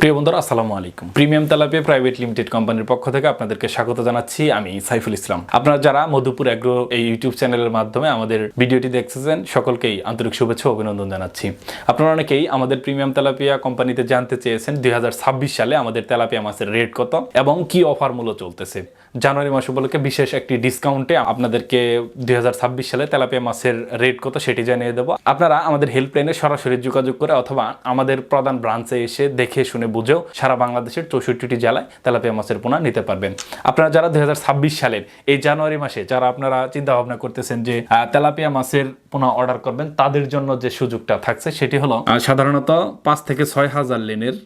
প্রিয় বন্ধুরা, আসসালামু আলাইকুম। প্রিমিয়াম তেলাপিয়া প্রাইভেট লিমিটেড কোম্পানির পক্ষ থেকে আপনাদেরকে স্বাগত জানাচ্ছি। আমি সাইফুল ইসলাম। আপনারা যারা মধুপুর অ্যাগ্রো এই ইউটিউব চ্যানেলের মাধ্যমে আমাদের ভিডিওটি দেখতেছেন, সকলকেই আন্তরিক শুভেচ্ছা অভিনন্দন জানাচ্ছি। আপনারা অনেকেই আমাদের প্রিমিয়াম তেলাপিয়া কোম্পানিতে জানতে চেয়েছেন, দুই হাজার ছাব্বিশ সালে আমাদের তেলাপিয়া মাছের রেট কত এবং কি অফার মূল্য চলতেছে। জানুয়ারি মাস উপলক্ষে বিশেষ একটি ডিসকাউন্টে আপনাদেরকে দুই হাজার ছাব্বিশ সালে তেলাপিয়া মাছের রেট কত সেটি জানিয়ে দেবো। আপনারা আমাদের হেল্পলাইনে সরাসরি যোগাযোগ করে অথবা আমাদের প্রধান ব্রাঞ্চে এসে দেখে শুনে বুঝেও সারা বাংলাদেশের চৌষট্টিটি জেলায় তেলাপিয়া মাছের পোনা নিতে পারবেন। আপনারা যারা দুই হাজার ছাব্বিশ সালের এই জানুয়ারি মাসে যারা আপনারা চিন্তা ভাবনা করতেছেন যে তেলাপিয়া মাছের পোনা অর্ডার করবেন, তাদের জন্য যে সুযোগটা থাকছে সেটি হলো সাধারণত পাঁচ থেকে ছয় হাজার লেনের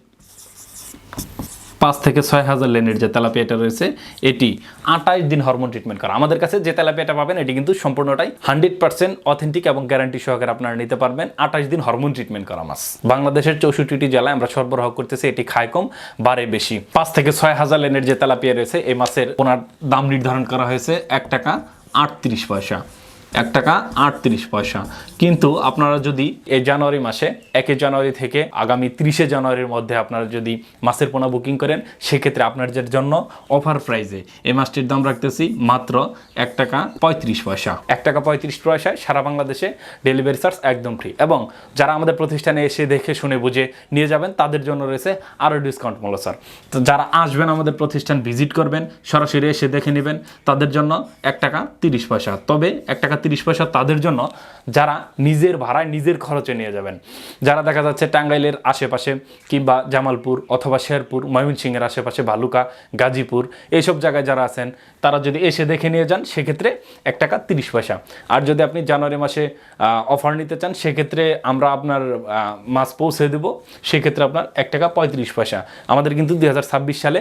পাঁচ থেকে ছয় হাজার লেনের যে তেলাপিয়াটা রয়েছে, এটি আঠাশ দিন হরমোন ট্রিটমেন্ট করা। আমাদের কাছে যে তেলাপিয়াটা পাবেন, এটি কিন্তু সম্পূর্ণটাই হান্ড্রেড পার্সেন্ট অথেন্টিক এবং গ্যারান্টি সহকারে আপনারা নিতে পারবেন। আঠাশ দিন হরমোন ট্রিটমেন্ট করা মাছ। বাংলাদেশের চৌষট্টিটি জেলায় আমরা সরবরাহ করতেছি, এটি খায় কম বারে বেশি। পাঁচ থেকে ছয় হাজার লেনের যে তেলাপিয়া রয়েছে, এই মাছের ওনার দাম নির্ধারণ করা হয়েছে এক টাকা আটত্রিশ পয়সা। এক টাকা আটত্রিশ পয়সা। কিন্তু আপনারা যদি এই জানুয়ারি মাসে, একে জানুয়ারি থেকে আগামী তিরিশে জানুয়ারির মধ্যে আপনারা যদি মাছের পোনা বুকিং করেন, সেক্ষেত্রে আপনাদের জন্য অফার প্রাইজে এই মাছটির দাম রাখতেছি মাত্র এক টাকা পঁয়ত্রিশ পয়সা। এক টাকা পঁয়ত্রিশ পয়সায় সারা বাংলাদেশে ডেলিভারি চার্জ একদম ফ্রি এবং যারা আমাদের প্রতিষ্ঠানে এসে দেখে, শুনে, বুঝে নিয়ে যাবেন, তাদের জন্য রয়েছে আরও ডিসকাউন্ট মূল্য স্যার তো যারা আসবেন আমাদের প্রতিষ্ঠান ভিজিট করবেন, সরাসরি এসে দেখে নেবেন, তাদের জন্য এক টাকা তিরিশ পয়সা। তবে এক টাকা তিরিশ পয়সা তাদের জন্য যারা নিজের ভাড়ায় নিজের খরচে নিয়ে যাবেন। যারা দেখা যাচ্ছে টাঙ্গাইলের আশেপাশে কিংবা জামালপুর অথবা শেরপুর, ময়মনসিংহের আশেপাশে ভালুকা গাজীপুর এইসব জায়গায় যারা আছেন, তারা যদি এসে দেখে নিয়ে যান, সেক্ষেত্রে এক টাকা তিরিশ পয়সা। আর যদি আপনি জানুয়ারি মাসে অফার নিতে চান, সেক্ষেত্রে আমরা আপনার মাছ পৌঁছে দেব, সেক্ষেত্রে আপনার এক টাকা পঁয়ত্রিশ পয়সা। আমাদের কিন্তু দুই হাজার ছাব্বিশ সালে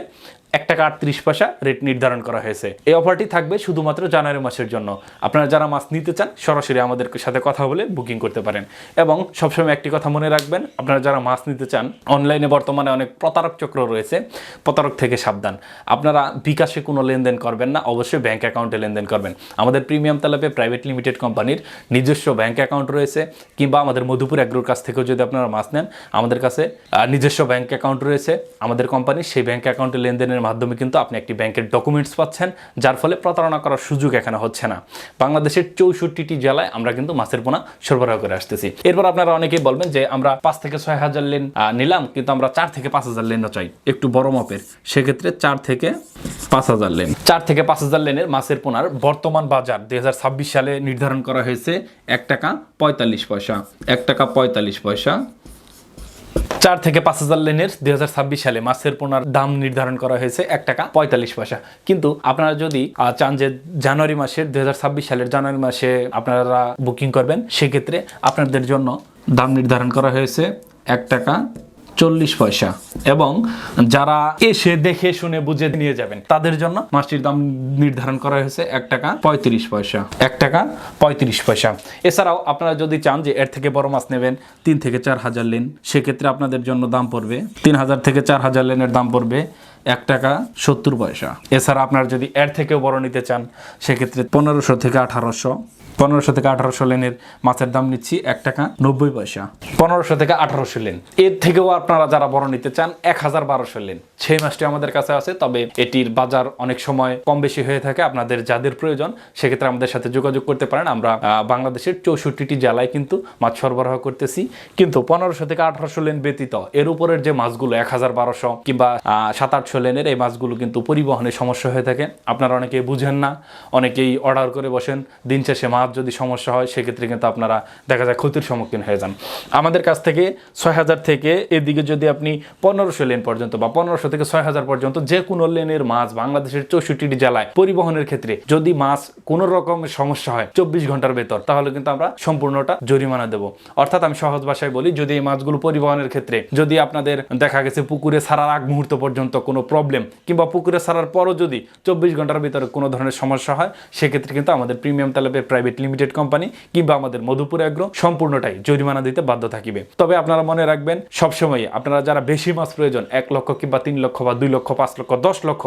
এক টাকা আটত্রিশ পয়সা রেট নির্ধারণ করা হয়েছে। এই অফারটি থাকবে শুধুমাত্র জানুয়ারি মাসের জন্য। আপনারা যারা মাছ নিতে চান, সরাসরি আমাদের সাথে কথা বলে বুকিং করতে পারেন। এবং সবসময় একটি কথা মনে রাখবেন, আপনারা যারা মাছ নিতে চান অনলাইনে বর্তমানে অনেক প্রতারক চক্র রয়েছে। প্রতারক থেকে সাবধান। আপনারা বিকাশে কোনো লেনদেন করবেন না, অবশ্যই ব্যাংক অ্যাকাউন্টে লেনদেন করবেন। আমাদের প্রিমিয়াম তালাপে প্রাইভেট লিমিটেড কোম্পানির নিজস্ব ব্যাংক অ্যাকাউন্ট রয়েছে, কিংবা আমাদের মধুপুর অ্যাগ্রোর কাছ থেকেও যদি আপনারা মাছ নেন, আমাদের কাছে নিজস্ব ব্যাংক অ্যাকাউন্ট রয়েছে। আমাদের কোম্পানির সেই ব্যাংক অ্যাকাউন্টে লেনদেনের মাধ্যমে কিন্তু আপনি একটি ব্যাংকের ডকুমেন্টস পাচ্ছেন, যার ফলে প্রতারণা করার সুযোগ এখানে হচ্ছে না। বাংলাদেশের চৌষট্টিটি জেলায় আমরা কিন্তু মাছের পোনা সরবরাহ করে আসতেছি। এরপর আপনারা অনেকেই বলবেন যে আমরা পাঁচ থেকে ছয় হাজার লেন নিলাম, কিন্তু আমরা চার থেকে পাঁচ হাজার লেনও চাই। একটু বড় মাপের। সেক্ষেত্রে চার থেকে পাঁচ হাজার লেন। চার থেকে পাঁচ হাজার লেনের মাছের পোনার বর্তমান বাজার দুই হাজার ছাব্বিশ সালে নির্ধারণ করা হয়েছে এক টাকা পঁয়তাল্লিশ পয়সা। এক টাকা পঁয়তাল্লিশ পয়সা চার থেকে পাঁচ হাজার লেনের দুই হাজার ছাব্বিশ সালে মাছের পোনার দাম নির্ধারণ করা হয়েছে এক টাকা পঁয়তাল্লিশ পয়সা। কিন্তু আপনারা যদি চান যে জানুয়ারি মাসের দুই হাজার ছাব্বিশ সালের জানুয়ারি মাসে আপনারা বুকিং করবেন, সেক্ষেত্রে আপনাদের জন্য দাম নির্ধারণ করা হয়েছে এক টাকা চল্লিশ পয়সা। এবং যারা এসে দেখে শুনে বুঝে নিয়ে যাবেন, তাদের জন্য মাছটির দাম নির্ধারণ করা হয়েছে এক টাকা পঁয়ত্রিশ পয়সা। এক টাকা পঁয়ত্রিশ পয়সা। এছাড়াও আপনারা যদি চান যে এর থেকে বড় মাছ নেবেন, তিন থেকে চার হাজার লেন, সেক্ষেত্রে আপনাদের জন্য দাম পড়বে তিন হাজার থেকে চার হাজার লেনের দাম পড়বে এক টাকা সত্তর পয়সা। এছাড়া আপনারা যদি এর থেকেও বড় নিতে চান, সেক্ষেত্রে পনেরোশো থেকে আঠারোশো পনেরোশো থেকে আঠারোশো লেনের মাছের দাম নিচ্ছি এক টাকা নব্বই পয়সা। পনেরোশো থেকে আঠারোশো লেন। এর থেকেও আপনারা যারা বড় নিতে চান, এক হাজার বারোশো লেন। সেই মাছটি আমাদের কাছে আছে, তবে এটির বাজার অনেক সময় কম বেশি হয়ে থাকে, আপনাদের যাদের প্রয়োজন, সেক্ষেত্রে আমাদের সাথে যোগাযোগ করতে পারেন। আমরা বাংলাদেশের চৌষট্টিটি জেলায় কিন্তু মাছ সরবরাহ করতেছি। কিন্তু পনেরোশো থেকে আঠারোশো লেন ব্যতীত এর উপরের যে মাছগুলো, এক হাজার বারোশো কিংবা সাত আটশো লেনের, এই মাছগুলো কিন্তু পরিবহনে সমস্যা হয়ে থাকে। আপনারা অনেকেই বুঝেন না, অনেকেই অর্ডার করে বসেন, দিন শেষে মাছ যদি সমস্যা হয়, সেক্ষেত্রে কিন্তু আপনারা দেখা যায় ক্ষতির সম্মুখীন হয়ে যান। আমাদের কাছ থেকে ছয় হাজার থেকে এদিকে যদি আপনি পনেরোশো লেন পর্যন্ত বা পনেরোশো থেকে ছয় হাজার পর্যন্ত যে কোনো লেনের মাছ বাংলাদেশের চৌষট্টিটি জেলায় পরিবহনের ক্ষেত্রে যদি মাছ কোনো রকম সমস্যা হয় চব্বিশ ঘণ্টার ভেতর, তাহলে কিন্তু আমরা সম্পূর্ণটা জরিমানা দেব। অর্থাৎ আমি সহজ ভাষায় বলি, যদি এই মাছগুলো পরিবহনের ক্ষেত্রে যদি আপনাদের দেখা গেছে পুকুরে ছাড়ার আগ মুহূর্ত পর্যন্ত কোনো প্রবলেম কিংবা পুকুরে ছাড়ার পরও যদি চব্বিশ ঘণ্টার ভিতরে কোনো ধরনের সমস্যা হয়, সেক্ষেত্রে কিন্তু আমাদের প্রিমিয়াম তালেবের প্রাইভেট লিমিটেড কোম্পানি কিংবা আমাদের মধুপুর অ্যাগ্রো সম্পূর্ণটাই জরিমানা দিতে বাধ্য থাকিবে। তবে আপনারা মনে রাখবেন সবসময় আপনারা যারা বেশি মাছ প্রয়োজন, এক লক্ষ কিংবা তিন লক্ষ বা দুই লক্ষ, পাঁচ লক্ষ, দশ লক্ষ,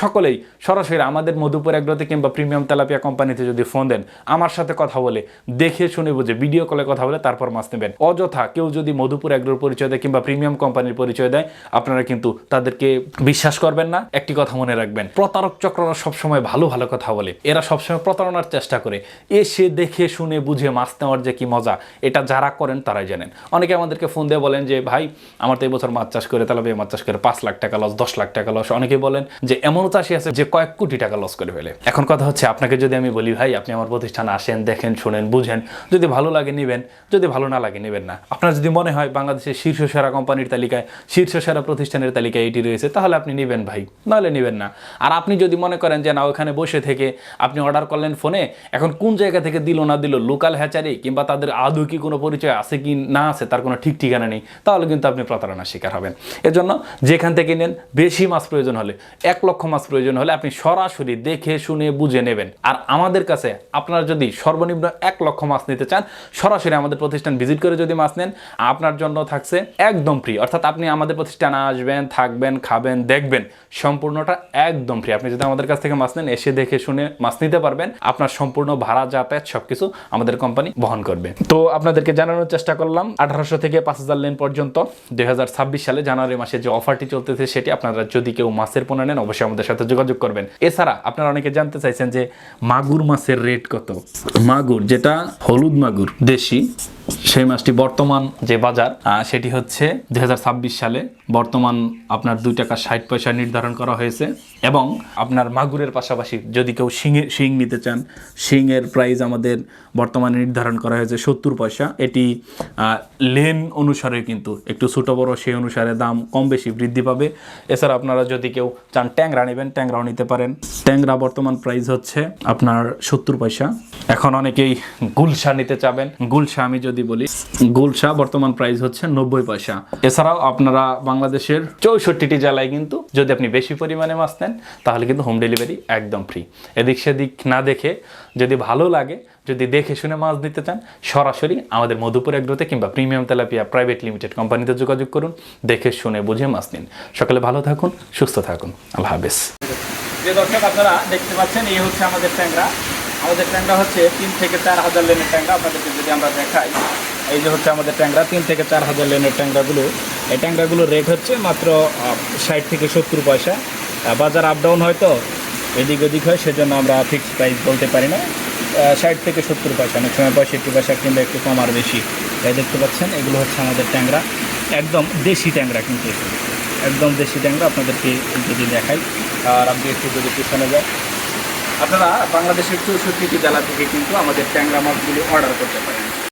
সকলেই সরাসরি আমাদের মধুপুর অ্যাগ্রোতে কিংবা প্রিমিয়াম তেলাপিয়া কোম্পানিতে যদি ফোন দেন, আমার সাথে কথা বলে, দেখে শুনে বুঝে ভিডিও কলে কথা বলে তারপর মাছ নেবেন। অযথা কেউ যদি মধুপুর অ্যাগ্রোর পরিচয় দেয় কিংবা প্রিমিয়াম কোম্পানির পরিচয় দেয়, আপনারা কিন্তু তাদেরকে বিশ্বাস করবেন না। একটি কথা মনে রাখবেন, প্রতারক চক্ররা সবসময় ভালো ভালো কথা বলে। এরা সবসময় প্রতারণার চেষ্টা করে। এসে দেখে শুনে বুঝে মাছ নেওয়ার যে কি মজা, এটা যারা করেন তারাই জানেন। অনেকে আমাদেরকে ফোন দিয়ে বলেন যে, ভাই, আমার তো এই বছর মাছ চাষ করে তেলাপিয়া মাছ চাষ করে পাঁচ লাখ টাকা লস দশ লাখ টাকা লস অনেকে বলেন যে, এমনও চাষি আছে যে, কয়েক কোটি টাকা লস করে ফেলে। এখন কথা হচ্ছে, আপনাকে যদি আমি বলি, ভাই, আপনি আমার প্রতিষ্ঠানে আসেন, দেখেন, শোনেন, বুঝেন, যদি ভালো লাগে নেবেন, যদি ভালো না লাগে নেবেন না। আপনার যদি মনে হয় বাংলাদেশের শীর্ষ সেরা কোম্পানির তালিকায় শীর্ষ সেরা প্রতিষ্ঠানের তালিকায় এটি রয়েছে, তাহলে আপনি নেবেন, ভাই, নাহলে নেবেন না। আর আপনি যদি মনে করেন যে, না, ওখানে বসে থেকে আপনি অর্ডার করলেন ফোনে এখন কোন জায়গা থেকে দিল না দিল, লোকাল হ্যাচারি কিংবা তাদের আদৌ কি কোনো পরিচয় আছে কি না আছে, তার কোনো ঠিক ঠিকানা নেই, তাহলে কিন্তু আপনি প্রতারণার শিকার হবেন। এজন্য যেখান থেকে নেন, বেশি মাছ প্রয়োজন হলে, এক লক্ষ মাছ প্রয়োজন হলে আপনি সরাসরি দেখে, শুনে, বুঝে নেবেন। আর আমাদের কাছে আপনারা যদি সর্বনিম্ন এক লক্ষ মাছ নিতে চান, সরাসরি আমাদের প্রতিষ্ঠান ভিজিট করে যদি মাছ নেন, আপনার জন্য থাকছে একদম ফ্রি অর্থাৎ আপনি আমাদের প্রতিষ্ঠানে আসবেন, থাকবেন, খাবেন, দেখবেন, সম্পূর্ণটা একদম ফ্রি আপনি যদি আমাদের কাছ থেকে মাছ নেন, এসে দেখে, শুনে মাছ নিতে পারবেন, আপনার সম্পূর্ণ ভাড়া যাতায়াত সবকিছু আমাদের কোম্পানি বহন করবে। তো আপনাদেরকে জানানোর চেষ্টা করলাম, আঠারোশো থেকে পাঁচ হাজার লেন পর্যন্ত। দুই হাজার ছাব্বিশ সালে জানুয়ারি মাসে যে অফারটি চলতেছে, সেটি আপনারা যদি কেউ মাছের পণ্য নেন, অবশ্যই আমাদের সাথে যোগাযোগ করবেন। এছাড়া আপনারা অনেকে জানতে চাইছেন যে, মাগুর মাছের রেট কত? মাগুর, যেটা হলুদ মাগুর, দেশি। সেই মাছটি বর্তমান যে বাজার সেটি হচ্ছে দু হাজার ছাব্বিশ সালে বর্তমান আপনার দুই টাকা ষাট পয়সা নির্ধারণ করা হয়েছে এবং আপনার মাগুরের পাশাপাশি যদি কেউ শিঙে, শিং নিতে চান শিংয়ের প্রাইস আমাদের বর্তমানে নির্ধারণ করা হয়েছে সত্তর পয়সা। এটি লেন অনুসারে কিন্তু একটু ছোটো বড়ো, সেই অনুসারে দাম কম বেশি বৃদ্ধি পাবে। এছাড়া আপনারা যদি কেউ চান ট্যাংরা নেবেন, ট্যাংরাও নিতে পারেন। ট্যাংরা বর্তমান প্রাইস হচ্ছে আপনার সত্তর পয়সা। এখন অনেকেই গুলশা নিতে চাবেন। গুলশা আমি যদি বলি গুলশা বর্তমান প্রাইস হচ্ছে নব্বই পয়সা। এছাড়াও আপনারা বাংলাদেশের চৌষট্টিটি জেলায় কিন্তু যদি আপনি বেশি পরিমাণে মাছ নেন, তাহলে কিন্তু হোম ডেলিভারি একদম ফ্রি এদিক সেদিক না দেখে যদি ভালো লাগে, যদি দেখে শুনে মাছ নিতে চান, সরাসরি আমাদের মধুপুর এগ্রোতে কিংবা প্রিমিয়াম তেলাপিয়া প্রাইভেট লিমিটেড কোম্পানিতে যোগাযোগ করুন, দেখে শুনে বুঝে মাছ নিন। সকালে ভালো থাকুন, সুস্থ থাকুন। আল্লাহ হাফেজ। যে দর্শক আপনারা দেখতে পাচ্ছেন, এই হচ্ছে আমাদের ট্যাংরা। আমাদের ট্যাংরা হচ্ছে তিন থেকে চার হাজার লেনের ট্যাংরা। আপনাদেরকে যদি আমরা দেখাই, এই যে হচ্ছে আমাদের ট্যাংরা, তিন থেকে চার হাজার লেনের ট্যাংরাগুলো। এই ট্যাংরাগুলোর রেট হচ্ছে মাত্র ষাট থেকে সত্তর পয়সা। বাজার আপ ডাউন হয় তো, এদিক ওদিক হয়, সেজন্য আমরা ফিক্সড প্রাইস বলতে পারি না। ষাট থেকে সত্তর পয়সা, অনেক সময় পঁয়ষট্টি পয়সা কিংবা একটু কম আর বেশি। এই দেখতে পাচ্ছেন, এগুলো হচ্ছে আমাদের ট্যাংরা। একদম দেশি ট্যাংরা কিন্তু একদম দেশি ট্যাংরা, আপনাদেরকে যদি দেখাই, আর আপনি একটু যদি পিছনে যান। আপনারা বাংলাদেশের চৌষট্টিটি জেলা থেকে কিন্তু আমাদের ট্যাংরা মাছগুলি অর্ডার করতে পারেন।